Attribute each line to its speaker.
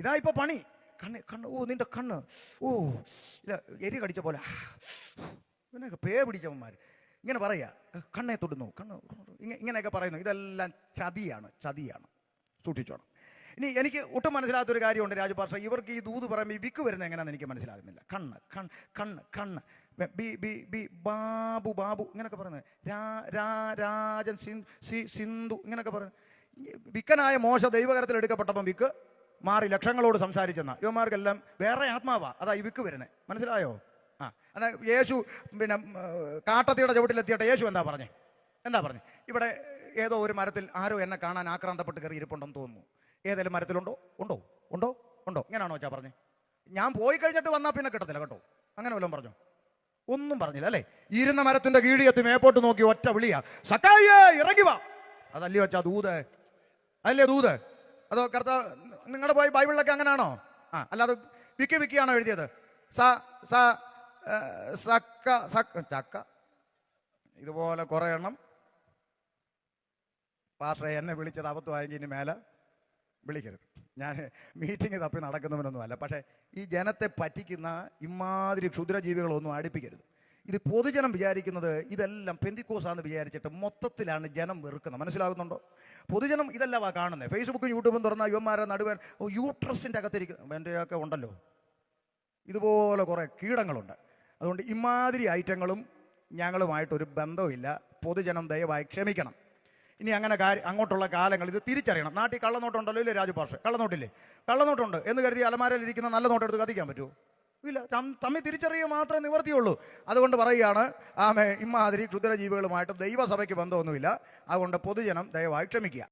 Speaker 1: ഇതാ ഇപ്പൊ പണി. കണ്ണ് കണ്ണ് ഓ നിന്റെ കണ്ണ്. ഓ ഇല്ല എരി കടിച്ച പോലെ. ഇവനൊക്കെ പേ പിടിച്ചവന്മാർ ഇങ്ങനെ പറയാ. കണ്ണെ തൊടുന്നു. കണ്ണ് ഇങ്ങനെ ഇങ്ങനെയൊക്കെ പറയുന്നു. ഇതെല്ലാം ചതിയാണ് ചതിയാണ്. സൂക്ഷിച്ചോണം. ഇനി എനിക്ക് ഒട്ടും മനസ്സിലാത്തൊരു കാര്യമുണ്ട് രാജപാർഷ ഇവർക്ക് ഈ ദൂത് പറയുമ്പോൾ ഈ വിക്ക് വരുന്നത് എങ്ങനെയാണെന്ന് എനിക്ക് മനസ്സിലാകുന്നില്ല. കണ്ണ് കണ് കണ്ണ് കണ്ണ്. B B B Babu Babu ഇങ്ങനെയൊക്കെ പറയുന്നത്. രാ രാ രാജൻ സിന്ധു ഇങ്ങനെയൊക്കെ പറയുന്നത്. വിക്കനായ മോശ ദൈവകരത്തിൽ എടുക്കപ്പെട്ടപ്പം വിക്ക് മാറി ലക്ഷങ്ങളോട് സംസാരിച്ചെന്ന. യുവമാർക്കെല്ലാം വേറെ ആത്മാവാ. അതാ ഇവിക്ക് വരുന്നത് മനസ്സിലായോ? ആ അതാ യേശു പിന്നെ കാട്ടത്തിയുടെ ചവിട്ടിലെത്തിയിട്ട്. യേശു എന്താ പറഞ്ഞേ? എന്താ പറഞ്ഞേ? ഇവിടെ ഏതോ ഒരു മരത്തിൽ ആരോ എന്നെ കാണാൻ ആക്രാന്തപ്പെട്ട് കയറി ഇരിപ്പുണ്ടെന്ന് തോന്നുന്നു. ഏതെങ്കിലും മരത്തിലുണ്ടോ? ഉണ്ടോ? ഉണ്ടോ? ഉണ്ടോ? ഇങ്ങനെയാണോ വെച്ചാൽ പറഞ്ഞേ? ഞാൻ പോയി കഴിഞ്ഞിട്ട് വന്നാൽ പിന്നെ കിട്ടത്തില്ല കേട്ടോ. അങ്ങനെ വല്ലതും പറഞ്ഞു? ഒന്നും പറഞ്ഞില്ല അല്ലേ? ഇരുന്ന മരത്തിന്റെ കീഴിയത്തി മേപ്പോട്ട് നോക്കി ഒറ്റ വിളിയ. സക്കായേ ഇറങ്ങി വാ. അതല്ലേ വെച്ചാ ദൂത്? അല്ലേ ദൂത്? അതോ കർത്ത നിങ്ങളുടെ പോയി ബൈബിളിലൊക്കെ അങ്ങനെയാണോ? ആ അല്ലാതെ വിക്കി വിക്കിയാണോ എഴുതിയത്? സ സ സക്ക സക്ക ചക്ക. ഇതുപോലെ കുറേ എണ്ണം. പാസ്റ്ററെ എന്നെ വിളിച്ചത് അബദ്ധമായെങ്കിൽ ഇനി മേലെ വിളിക്കരുത്. ഞാൻ മീറ്റിംഗ് തപ്പി നടക്കുന്നവനൊന്നുമല്ല. പക്ഷേ ഈ ജനത്തെ പറ്റിക്കുന്ന ഇമാതിരി ക്ഷുദ്രജീവികളൊന്നും അടുപ്പിക്കരുത്. ഇത് പൊതുജനം വിചാരിക്കുന്നത് ഇതെല്ലാം പെന്തിക്കോസാന്ന് വിചാരിച്ചിട്ട് മൊത്തത്തിലാണ് ജനം വെറുക്കുന്നത്. മനസ്സിലാകുന്നുണ്ടോ? പൊതുജനം ഇതല്ല കാണുന്നത് ഫേസ്ബുക്കും യൂട്യൂബും തുറന്ന യുവന്മാരെ നടുവൻ യൂട്രസിന്റെ എന്റെ എന്റെയൊക്കെ ഉണ്ടല്ലോ. ഇതുപോലെ കുറേ കീടങ്ങളുണ്ട്. അതുകൊണ്ട് ഇമാതിരി ഐറ്റങ്ങളും ഞങ്ങളുമായിട്ടൊരു ബന്ധവുമില്ല. പൊതുജനം ദയവായി ക്ഷമിക്കണം. ഇനി അങ്ങനെ കാര്യം അങ്ങോട്ടുള്ള കാലങ്ങൾ ഇത് തിരിച്ചറിയണം. നാട്ടിൽ കള്ളനോട്ടുണ്ടല്ലോ ഇല്ലേ രാജുപാഷ കള്ളനോട്ടില്ലേ? കള്ളനോട്ടുണ്ട്. എന്ന് കരുതി അലമാരയിലിരിക്കുന്ന നല്ല നോട്ടെടുത്ത് കത്തിക്കാൻ പറ്റുമോ ഇല്ല തമ്മിൽ തിരിച്ചറിയുക മാത്രമേ നിവർത്തിയുള്ളൂ. അതുകൊണ്ട് പറയുകയാണ് ആമേ ഇമാതിരി ക്ഷുദ്രജീവികളുമായിട്ട് ദൈവസഭയ്ക്ക് ബന്ധമൊന്നുമില്ല. അതുകൊണ്ട് പൊതുജനം ദയവായി ക്ഷമിക്കുക.